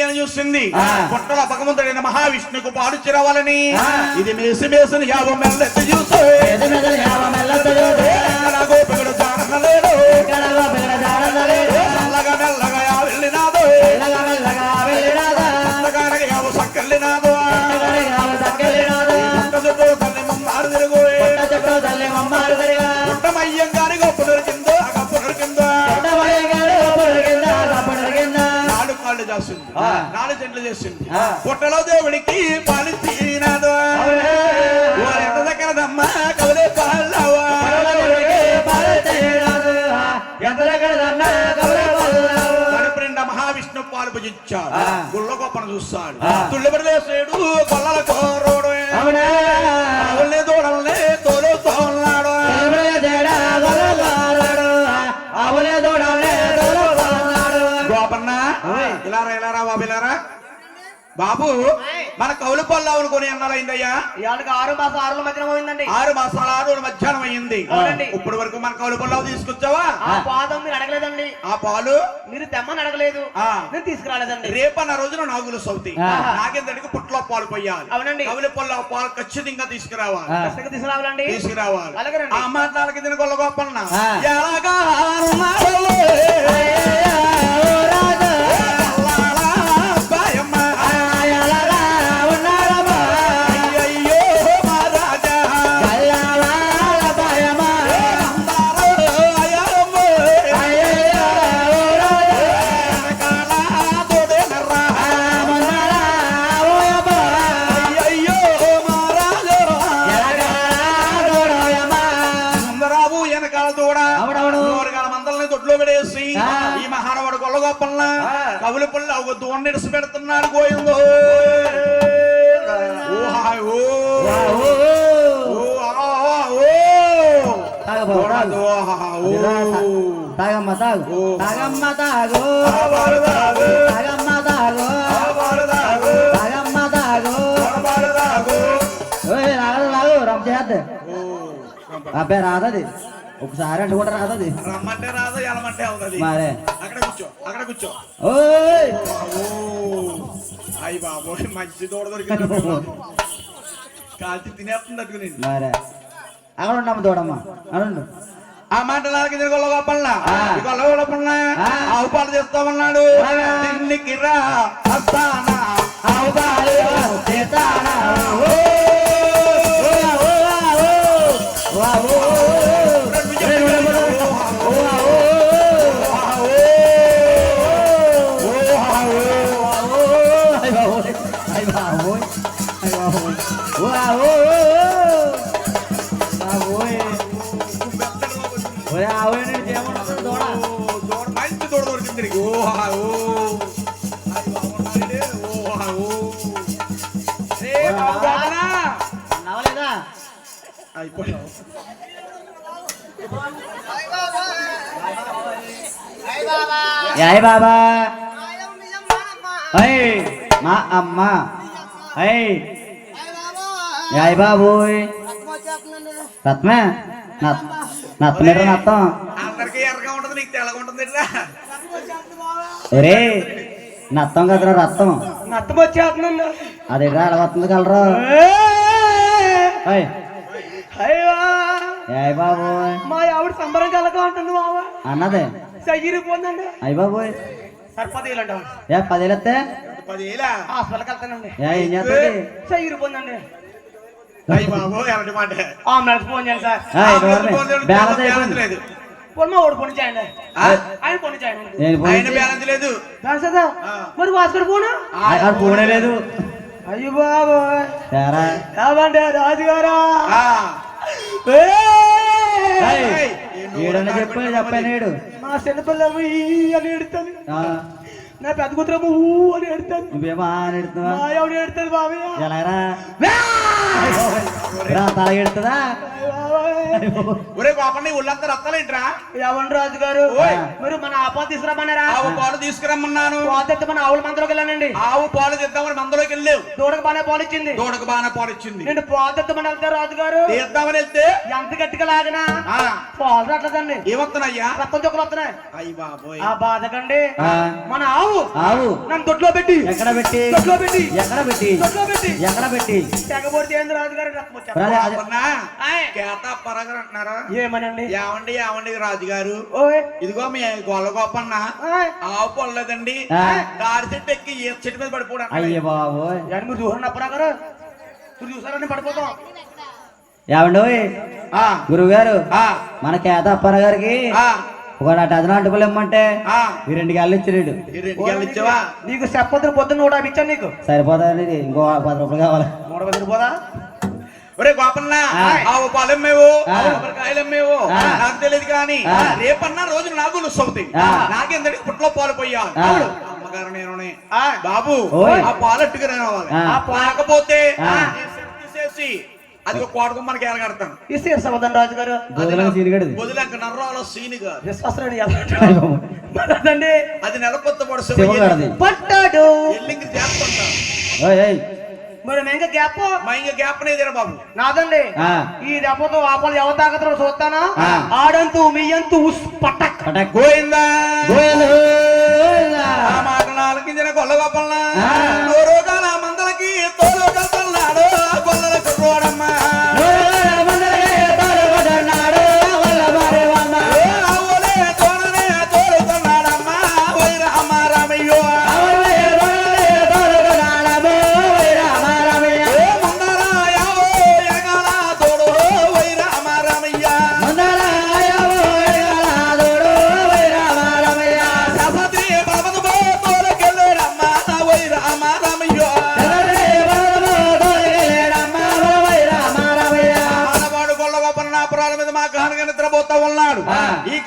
కళ్యాణం చూసింది. పుట్టల భగవంతుడైన మహావిష్ణుకు పాడు చిరవాలని. ఇది మేసి మేసిన యాభం మెల్లెత్తి చూసే. గోపికడు జానలేడు నాడు చెట్లు చేసింది. పుట్టలో దేవుడికి పాలు తీనాదు. అవునా? ఎంత దగ్గరదమ్మా కవలే పాలవా మహావిష్ణు పాలు భుజించాడు. గుళ్ళ గొప్పను చూస్తాడు. ఆ. తుళ్ళిపడిదేశుడు కొల్లల బాబు మన కౌలు పళ్ళు అనుకుని అన్నారైందయ్యా ఇవాళకి ఆరు మాసం ఆరుల మధ్యన పోయిందండి. ఆరు మాసాల ఆరు మధ్యాహ్నం అయింది. ఇప్పటి వరకు మన కౌలు పళ్ళు తీసుకొచ్చావా? ఆ పాదం మీరు అడగలేదండి. ఆ పాలు? మీరు తెమ్మని అడగలేదు. నేను తీసుకురాలేదండి. రేపన్న రోజున నాగులు సౌతి. నాగేందడికి పుట్లో పాలు పోయాలి? అవునండి. కవుల పళ్ళు పాలు ఖచ్చితంగా తీసుకురావాలి. ఖచ్చితంగా తీసుకురావాలండి. తీసుకురావాలి. అలాగేనండి. ఆ మాట్లాడకి తిన గొల్ల గొప్పన్న. ఎలాగా తాగు. దో, హా, హా, ఓ. అదిరా, తా- తాగమ్మ తాగు. ఓ. తాగమ్మ తాగు. తాగమ్మ తాగు. తాగమ్మ తాగు. రాదు రాదు రమ్ చేయద్దు ఓ, అబ్బాయి రాదది. ఒకసారి అంటే కూడా రాదది రమ్మంటే రాదు ఎలమంటే అవుతుంది మరే. అక్కడ కూర్చో అక్కడ కూర్చో. ఓయ్! అయ్యి బాబోయ్ మంచి దూడ దొరికింది కాల్చి తినేస్తున్నట్టు నేను మరే. అక్కడ ఉండమ్మ తోడమ్మ అడుండు ఆ మాట నాకు గొల్ల. ఆవు పాలు చేస్తామన్నాడు. తిన్నికి రా వస్తానా ఆవు పాలు చేస్తానా? యాయ్ బాబా. అయ్ మా అమ్మ. అయ్ యాయ్ బాబోయ్ రత్మే నత్ నత్తమేట నత్తం. అందరికీ ఎర్రగా ఉంటుంది నీకు తెల్లగా ఉంటుంది ఇట్లా. ఒరే నత్తం కదరా రత్తం. నత్తం వచ్చేస్తుందండి అదేగా అలా వస్తుంది కలరా అయ్ అయ్యో! యాయ్ బాబోయ్ మా ఆవిడ సంబరం కలగా ఉంటుంది బాబా అన్నదే. సగిరిపోందండి అయ్ బాబోయ్ సరిపదేలు అంటాం ఏ పదేలెత్తే? పదేలా? హాస్పిటల్కి వెళ్తానండి ఏ ఏం చేస్తుంది సగిరిపోందండి అయ్యి బాబు ఎలాంటి మాట? ఫోన్ చేయండి సార్. బ్యాలెన్స్ అయిపోయింది. పోనీ ఓడి చేయండి. ఆ? ఆయన ఫోన్ చేయండి. నేను ఫోన్ ఆయన చేసి- బ్యాలెన్స్ లేదు. బ్యాలెన్స్ కదా ఆ. మరి ఫోనే? లేదు. అయ్యో బాబోయ్. రాజుగారా? ఆ. ఏయ్, ఏయ్, ఈడన్న చెప్పు చెప్పాను ఈడు మా చిన్నపిల్లలు ఈ అని ఎడతాను నా పెద్ద కూతురమ్మ ఊ అని ఎడతాను నువ్వేమో అని ఎడుతున్నావా మా ఆవిడ ఎడతాను బాబయ్య ఎలాగరా? రా తలగెడుతుందా ఒరే పాప నీ ఒళ్ళంతా రక్తాలేంట్రా ఏమండి రాజు గారు. మీరు మన ఆపా తీసుకురమ్మన్నారా? ఆవు పాలు తీసుకురమ్మన్నాను. పోతే మన ఆవుల మందలోకి వెళ్ళానండి. ఆవు పాలు తెద్దామని మందలోకి వెళ్ళావు. దూడకు బాగానే పాలు ఇచ్చింది. దూడకు బాగా పాలు ఇచ్చింది. నేను పోతెత్తమని వెళ్తే రాజు గారు. తీద్దామని వెళ్తే? ఎంత గట్టిగా లాగినా? ఆ, పాలు రావట్లేదండి. ఏమొస్తున్నాయ్యా? రక్తం చుక్కలు వస్తున్నాయి. అయ్యి బాబోయ్. ఆ బాధకండి. మన ఆవు ఆవు. ఆవు. నన్ను దొడ్లో పెట్టి. ఎక్కడ పెట్టి? దొడ్లో పెట్టి. ఎక్కడ పెట్టి? దొడ్లో పెట్టి. ఎక్కడ పెట్టి? తెగబడితే ఏంది ఆయ్. కేత పరగరు అంటున్నారా? ఏమనండి? ఏమండి ఏమండి రాజుగారు? ఓయ్. ఇదిగో మీ గొల్ల గొప్పన్న ఆయ్. ఆవు పొల్లదండి. ఆ. దారి చెట్టు ఎక్కి ఈ చెట్టు మీద పడిపోవడం అయ్య బాబు మీరు చూసారు అప్పుడాగారు మీరు చూసారని పడిపోతాం. ఏమండి ఆ, గురువు గారు ఆ, మన కేతప్పర గారికి ఆ, ఒక డజన్ అటుకులు ఇమ్మంటే ఆ. ఈ రెండు గల్లు ఇచ్చినాడు ఇచ్చావా నీకు చెప్పొద్దు పొద్దున్న నూట యాభై ఇచ్చాను నీకు సరిపోతుంది ఇంకో పది రూపాయలు కావాలి నూట పది రూపాయలా ఒరే గోపన్న ఆ. ఆవు. నాకు తెలియదు కానీ. రేపన్నా రోజు నాకు అవుతాయి ఆ. నాకెందరికి పుట్లో పాలు పోయాలి ఆ. అమ్మగారు నేను. బాబు. ఆ పాలు అట్టుకుని రావాలి ఆ. ఆ అది ఒక కోటకు మనకి ఎలగడతాను ఇస్తే సమాధానం రాజు గారు. వదిలేక నర్రాలో సీని గారు. అది నెలకొత్త పట్టాడు. ఎల్లింగి చేస్తుంటా. మరి మేంక గ్యాప్? మా ఇంక గ్యాప్ నేదిరా బాబు? నాదండి. ఆ. ఈ దెబ్బతో ఆపలు ఎవరు తాగుతారో చూస్తానా. ఆడంతు మీయంతు ఉస్ పటక్. పటక్. గోయిందా గొల్ల ఆ. నోరోగాల మందలకి తోలు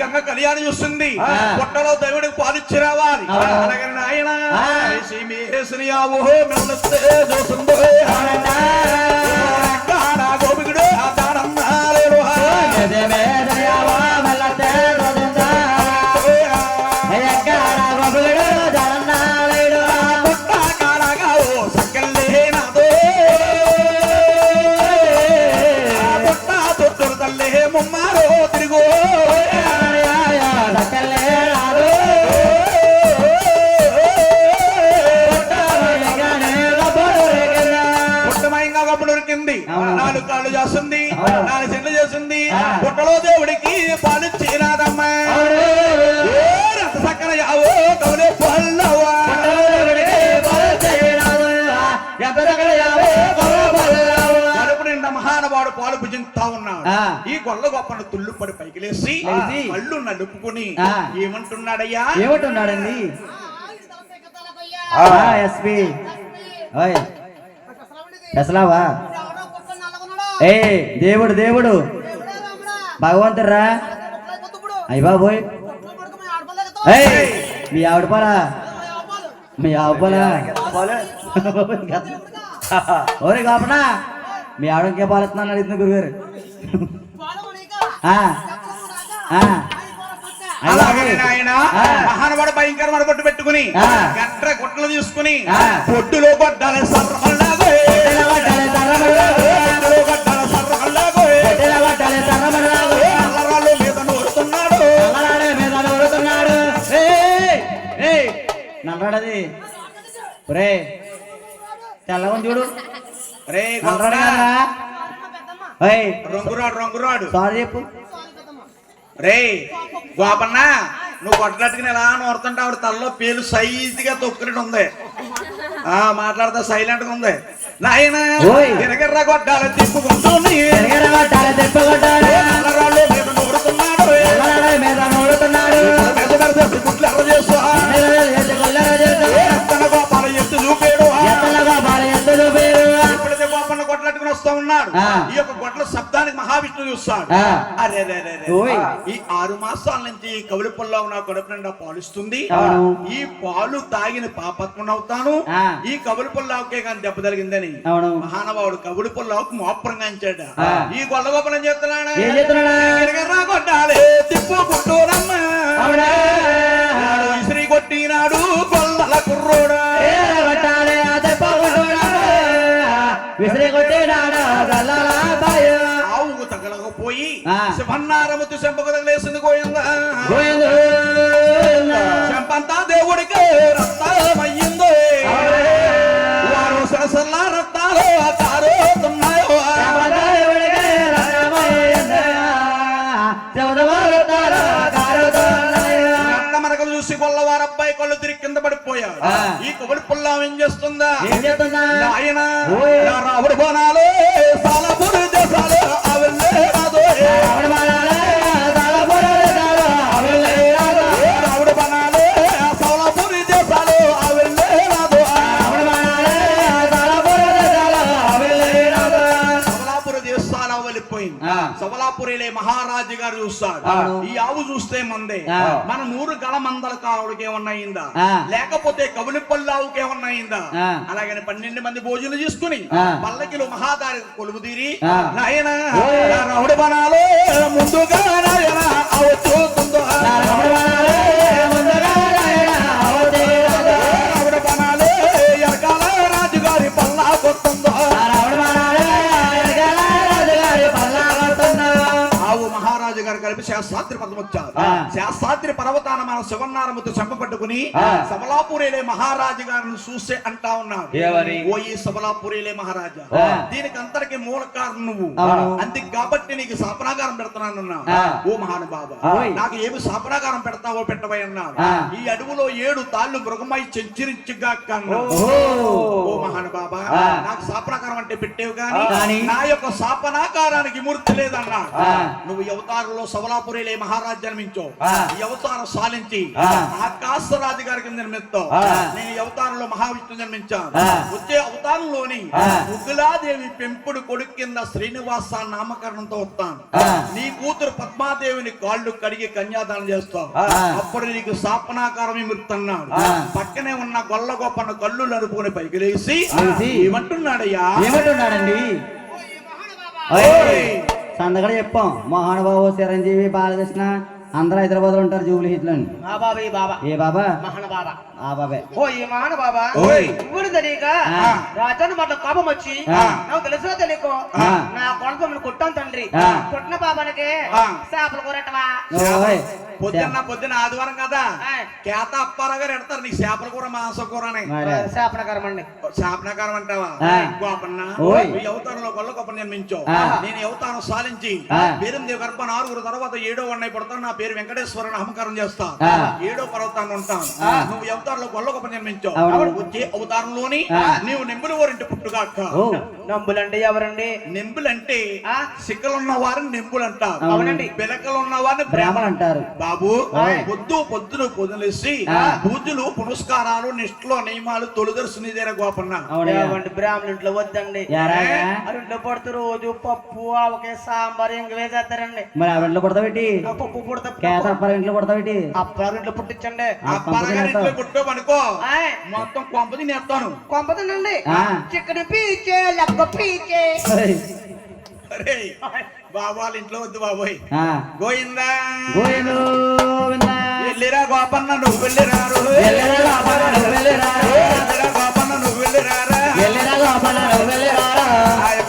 గంగ కళ్యాణం చూస్తుంది. పుట్టలో దేవుడికి పాలిచ్చి రావాలి. అలాగే నాయన మెల్లస్తే చూస్తుందో. గోపికుడు ఆ పుట్టలో దేవుడికి పాలు చీరాదమ్మా అవును. సక్కన యావో కవలే పల్లవా పుట్టమయ్యగానే పాలు మహానుభావుడు భుజింతా ఉన్నాడు. ఈ గొల్ల గొప్పను తుల్లు పడి పైకి లేసి. కళ్ళు నలుపుకుని. ఏమంటున్నాడయ్యా? ఏమంటున్నాడండి? ఆ. ఎస్పి. ఓయ్. ఎసలావా? ఏ దేవుడు దేవుడు. భగవంతురా అయ్య బాబోయ్. మీ ఆవిడ పాలా? మీ ఆవిడ పాలా? ఓరే కాపనా మీ ఆవిడ ఇంకే పాలెత్తున్నాను అడుగుతున్న గురుగారు. మహానుభావుడు భయంకరమైన బొట్టు పెట్టుకుని. గట్ర గుట్టలు తీసుకుని. పొట్టులో గొడ్డాలి ఒరే తెల్లవని చూడు. రే రంగురాడు రంగురాడు. సారీ చెప్పు. రే గోపన్న నువ్వు కొట్టట్టుకుని ఎలా నోరుతుంటే ఆవిడ తలలో పేలు సైజుగా తొక్కునట్టు ఉంది. ఆ మాట్లాడతా సైలెంట్గా ఉంది. నాయన. తిరగర్రా కొట్టాలి అల్లరాళ్ళు మీద నల్లరాడే మీద వస్తా ఉన్నాడు. ఈ యొక్క గొడ్ల శబ్దానికి మహావిష్ణువు చూస్తాడు. అరే రే. ఈ ఆరు మాసాల నుంచి కవులి పొల్లో నా కడుపు నిండా పాలుస్తుంది. ఈ పాలు తాగిన పాపత్మను అవుతాను. ఆ. ఈ కవులి పొల్లావుకే కానీ దెబ్బ తగిలిందని మహానుభావుడు కవులి పొల్లావుకు మోపరంగా ఆ. ఈ గొల్ల గొప్పలని చెప్తున్నాడా కొట్టాలి తిప్పు పుట్టూరమ్మ కొట్టినాడు గొల్లల కుర్రోడా. విసిరి కొట్టినాడు గల్లల బాయు ఆవుకు తగలకపోయి ఆ. శివన్నారముతు చెంపకు తగిలేసింది గోయిందా గోవిందు చెంపంతా దేవుడికి చూసి గొల్లవారు అబ్బాయి కళ్ళు తిరిగి కింద పడిపోయాడు. ఈ కొబ్బరి పుల్లం ఏం చేస్తుందా ఆయన. రావుడు బోనాలు సాలపురి దేశాలు అవల్లే ఆ. సవలాపురిలే మహారాజు గారు చూస్తాడు. ఈ ఆవు చూస్తే మందే. మన నూరు గల మందల కావుడికి ఏమన్నా అయిందా ఆ. లేకపోతే కవులిపల్లి ఆవుకి ఏమన్నా అయిందా ఆ. అలాగని పన్నెండు మంది భోజనం చేసుకుని. పల్లకిలో మహాదారి కొలువు తీరి. నాయన బనాలు ముందుగా నాయన గారు కలిపి శాస్త్రాత్రి పదం వచ్చారు ఆ. శాస్త్రాత్రి పర్వతాన మన శివన్నారముతో చెంపపట్టుకుని ఆ. సబలాపురేలే మహారాజు గారిని చూస్తే అంటా ఉన్నాడు? ఓ ఈ మహారాజా. దీనికి అంతటికి మూల కారణం నువ్వు. అందుకు కాబట్టి నీకు శాపనాగారం పెడతానన్నా. ఓ మహానుభావ. నాకు ఏమి శాపనాగారం పెడతావో పెట్టవై అన్నాడు. ఈ అడవులో ఏడు తాళ్ళు మృగమై ఓహో. ఓ మహానుభావ. నాకు శాపనాకారం అంటే పెట్టేవు కానీ? నా యొక్క శాపనాకారానికి మూర్తి లేదన్నా. నువ్వు అవతారంలో సవలాపురిలే మహారాజు జన్మించావు ఆ. ఈ అవతారం సాలించి ఆ. ఆకాశరాజు గారికి జన్మిస్తావు ఆ. నేను ఈ అవతారంలో మహావిష్ణు జన్మించాను. వచ్చే అవతారంలోని ఆ. ఉగ్గులాదేవి పెంపుడు కొడుకు కింద శ్రీనివాస నామకరణంతో వస్తాను. నీ కూతురు పద్మాదేవిని కాళ్ళు కడిగి కన్యాదానం చేస్తావు. అప్పుడు నీకు శాపనాకారం విముక్తన్నాడు ఆ. పక్కనే ఉన్న గొల్ల గొప్పన కళ్ళు నడుపుకొని పైకి లేచి లేచి, ఏమంటున్నాడయ్యా ఏమంటున్నాడండి. సందగడ చెప్పాం మహానుభావు చిరంజీవి బాలకృష్ణ అందరూ హైదరాబాద్లో ఉంటారు జూబ్లీ హిట్లో ఏ బాబా మహాన బాబా ఆ బాబే ఓ ఈ మహాన బాబా ఓయ్. ఊరు తెలియక ఆ. రాజాను పట్ల కోపం వచ్చి ఆ. నాకు తెలుసో తెలియకో. నా తండ్రి. కొట్టిన. చేపలు కూరటవా. పొద్దున్న పొద్దున్న ఆదివారం కదా. కేత అప్పారావు గారు ఎడతారు నీకు చేపల కూర మాంస కూర అని. శాపనకరం అండి శాపనకారం అంటావా. గోపన్న ఓయ్. ఈ అవతారంలో గొల్ల గొప్ప జన్మించావు. నేను అవతారం సాధించి. పేరుంది గర్భ ఆరుగురు తర్వాత ఏడో వన్నై పడతాను నా పేరు వెంకటేశ్వర నామకరణం చేస్తా. ఏడో పర్వతాన్ని ఉంటాను నువ్వు ఈ అవతారంలో గొల్ల గొప్ప జన్మించావు. వచ్చే అవతారంలోని. నీవు నెంబులు వారింటి పుట్టుగాక ఓ నంబులండి ఎవరండి నెంబులంటే ఆ. సిక్కలున్న వారిని నెంబులు అంటారు అవును. అవునండి. పిలకలు ఉన్న వారిని బ్రాహ్మణులు అంటారు బాబు. పొద్దు పొద్దును పొద్దులేసి ఆ. పూజలు పునస్కారాలు నిష్ఠలో నియమాలు తొలిదర్శని దగ్గర గోపన్న అవునయ్యా ఏమండి బ్రాహ్మణుల ఇంట్లో వద్దండి. యారాగా? ఆ ఇంట్లో పడుతూ రోజు పప్పు ఆవకాయ సాంబార్ ఇంక వేసేస్తారండి మరి ఆవిడ ఇంట్లో పుడతావేటి ఆ పప్పు పుడత కేత అప్పారు ఇంట్లో పుడతావేటి అప్పారు ఇంట్లో పుట్టించండి. ఆ. పుట్టుకోమనుకో ఆయ్. మొత్తం కొంపది నేస్తాను కొంపదండి ఆ. చికెన్ పీచే లెక్క పీచే. బాబాలు ఇంట్లో వద్దు బాబోయ్. గోయిందా గోయిందా వెళ్ళిరా గోపన్న నువ్వు వెళ్ళిరా వెళ్ళిరా గోపన్న నువ్వు వెళ్ళిరా గోపన్న వెళ్ళిరా గోపన్న నువ్వు వెళ్ళిరా